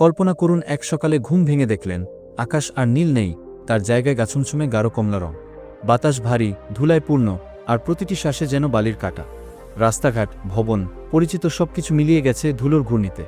কল্পনা করুন এক সকালে ঘুম ভেঙে দেখলেন, আকাশ আর নীল নেই, তার জায়গায় গাছুমছুমে গাঢ় কমলা রং। বাতাস ভারী, ধুলায় পূর্ণ, আর প্রতিটি শ্বাসে যেন বালির কাটা। রাস্তাঘাট, ভবন, পরিচিত সবকিছু মিলিয়ে গেছে ধুলোর ঘূর্ণিতে।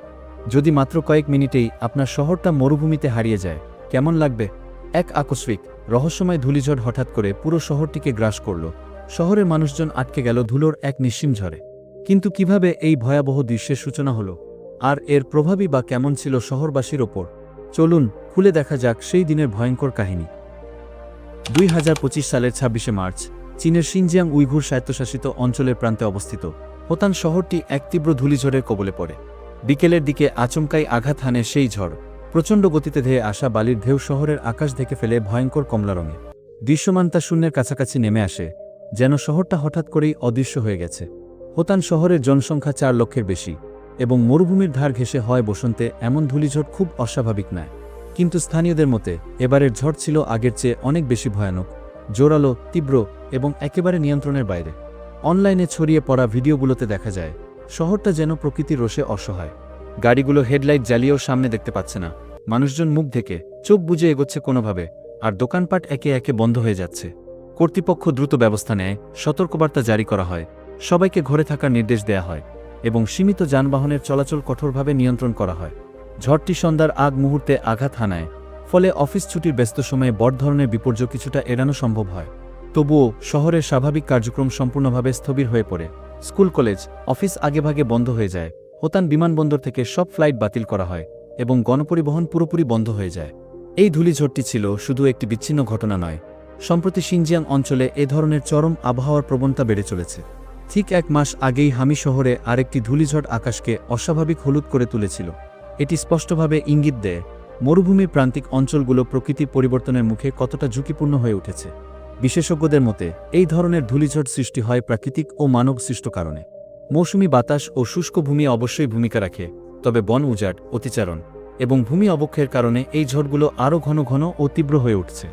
যদি মাত্র কয়েক মিনিটেই আপনার শহরটা মরুভূমিতে হারিয়ে যায়, কেমন লাগবে? এক আকস্মিক, রহস্যময় ধূলিঝড় হঠাৎ করে পুরো শহরটিকে গ্রাস করল। শহরের মানুষজন আটকে গেল ধুলোর এক নিঃসীম ঝড়ে। কিন্তু কীভাবে এই ভয়াবহ দৃশ্যের সূচনা হলো? আর এর প্রভাবই বা কেমন ছিল শহরবাসীর ওপর। চলুন, খুলে দেখা যাক সেই দিনের ভয়ঙ্কর কাহিনী। দুই হাজার পঁচিশ সালের ছাব্বিশে মার্চ, চীনের সিনজিয়াং উইঘুর স্বায়ত্তশাসিত অঞ্চলের প্রান্তে অবস্থিত। হোতান শহরটি এক তীব্র ধূলিঝড়ের কবলে পড়ে। বিকেলের দিকে আচমকাই আঘাত হানে সেই ঝড়। প্রচণ্ড গতিতে ধেয়ে আসা বালির ঢেউ শহরের আকাশ দেখে ফেলে ভয়ঙ্কর কমলা রঙে। দৃশ্যমান তা শূন্যের কাছাকাছি নেমে আসে, যেন শহরটা হঠাৎ করেই অদৃশ্য হয়ে গেছে। হোতান শহরের জনসংখ্যা চার লক্ষের বেশি। এবং মরুভূমির ধার ঘেঁষে হয় বসন্তে এমন ধূলিঝড় খুব অস্বাভাবিক নয়। কিন্তু স্থানীয়দের মতে, এবারের ঝড় ছিল আগের চেয়ে অনেক বেশি ভয়ানক, জোরালো, তীব্র এবং একেবারে নিয়ন্ত্রণের বাইরে। অনলাইনে ছড়িয়ে পড়া ভিডিওগুলোতে দেখা যায়, শহরটা যেন প্রকৃতির রোষে অসহায়। গাড়িগুলো হেডলাইট জ্বালিয়েও সামনে দেখতে পাচ্ছে না। মানুষজন মুখ থেকে চোখ বুজে এগোচ্ছে কোনোভাবে, আর দোকানপাট একে একে বন্ধ হয়ে যাচ্ছে। কর্তৃপক্ষ দ্রুত ব্যবস্থা নেয়, সতর্কবার্তা জারি করা হয়, সবাইকে ঘরে থাকার নির্দেশ দেয়া হয়। এবং সীমিত যানবাহনের চলাচল কঠোরভাবে নিয়ন্ত্রণ করা হয়। ঝড়টি সন্ধ্যার আগ মুহূর্তে আঘাত হানায়, ফলে অফিস ছুটির ব্যস্ত সময়ে বড় ধরনের বিপর্যয় কিছুটা এড়ানো সম্ভব হয়। তবুও শহরের স্বাভাবিক কার্যক্রম সম্পূর্ণভাবে স্থবির হয়ে পড়ে। স্কুল, কলেজ, অফিস আগেভাগে বন্ধ হয়ে যায়। হোতান বিমানবন্দর থেকে সব ফ্লাইট বাতিল করা হয় এবং গণপরিবহন পুরোপুরি বন্ধ হয়ে যায়। এই ধূলিঝড়টি ছিল শুধু একটি বিচ্ছিন্ন ঘটনা নয়। সম্প্রতি সিনজিয়াং অঞ্চলে এ ধরনের চরম আবহাওয়ার প্রবণতা বেড়ে চলেছে। ঠিক এক মাস আগেই হামি শহরে আরেকটি ধূলিঝড় আকাশকে অস্বাভাবিক হলুদ করে তুলেছিল। এটি স্পষ্টভাবে ইঙ্গিত দেয় মরুভূমির প্রান্তিক অঞ্চলগুলো প্রকৃতি পরিবর্তনের মুখে কতটা ঝুঁকিপূর্ণ হয়ে উঠেছে। বিশেষজ্ঞদের মতে, এই ধরনের ধূলিঝড় সৃষ্টি হয় প্রাকৃতিক ও মানব সৃষ্ট কারণে। মৌসুমি বাতাস ও শুষ্ক ভূমি অবশ্যই ভূমিকা রাখে, তবে বন উজাড়, অতিচারণ এবং ভূমি অবক্ষয়ের কারণে এই ঝড়গুলো আরও ঘন ঘন ও তীব্র হয়ে উঠছে।